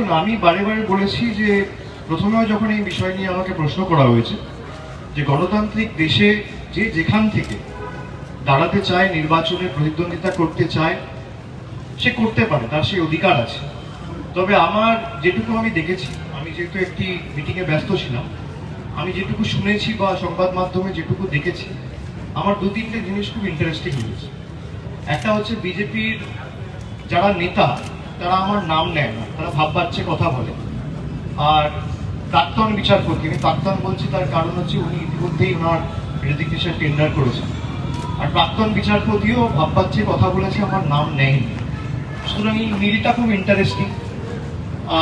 দেখুন, আমি বারে বারে বলেছি যে প্রথমেও যখন এই বিষয় নিয়ে আমাকে প্রশ্ন করা হয়েছে, যে গণতান্ত্রিক দেশে যে যেখান থেকে দাঁড়াতে চায়, নির্বাচনে প্রতিদ্বন্দ্বিতা করতে চায়, সে করতে পারে, তার সেই অধিকার আছে। তবে আমার যেটুকু আমি দেখেছি, আমি যেহেতু একটি মিটিংয়ে ব্যস্ত ছিলাম, আমি যেটুকু শুনেছি বা সংবাদ মাধ্যমে যেটুকু দেখেছি, আমার দু তিনটে জিনিস খুব ইন্টারেস্টিং হয়েছে। একটা হচ্ছে বিজেপির যারা নেতা তারা আমার নাম নেয় না, তারা ভাব বাচ্চে কথা বলে। আর প্রাক্তন বিচারপতি, আমি প্রাক্তন বলছি, তার কারণ হচ্ছে উনি ইতিমধ্যেই ওনার রেজিগনেশন টেন্ডার করেছেন। আর প্রাক্তন বিচারপতিও ভাব বাচ্চে কথা বলেছে, আমার নাম নেয়নি। সুতরাং এই মিলটা খুব ইন্টারেস্টিং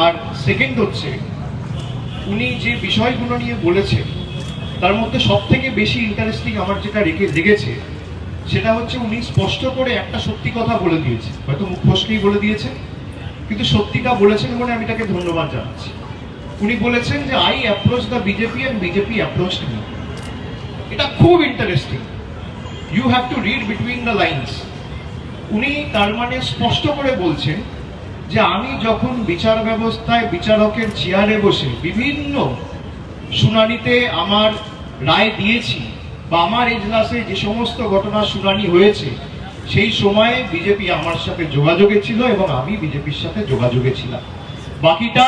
আর সেকেন্ড হচ্ছে, উনি যে বিষয়গুলো নিয়ে বলেছেন, তার মধ্যে সব থেকে বেশি ইন্টারেস্টিং আমার যেটা রেখে লেগেছে, সেটা হচ্ছে উনি স্পষ্ট করে একটা সত্যি কথা বলে দিয়েছে হয়তো মুখ ফসকেই বলে দিয়েছে কিন্তু সত্যিটা বলেছেন বলে আমি তাকে ধন্যবাদ জানাচ্ছি। উনি বলেছেন যে I approach the BJP and BJP approach me এটা খুব interesting you have to read between the lines উনি তার মানে স্পষ্ট করে বলছেন যে, আমি যখন বিচার ব্যবস্থায় বিচারকের চেয়ারে বসে বিভিন্ন শুনানিতে আমার রায় দিয়েছি বা আমার এজলাসে যে সমস্ত ঘটনার শুনানি হয়েছে সেই সময়ে বিজেপি আমার সাথে যোগাযোগে ছিল এবং আমি বিজেপির সাথে যোগাযোগে ছিলাম। বাকিটা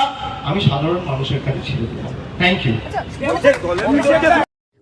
আমি সাধারণ মানুষের কাছে ছেড়ে দিলাম। Thank you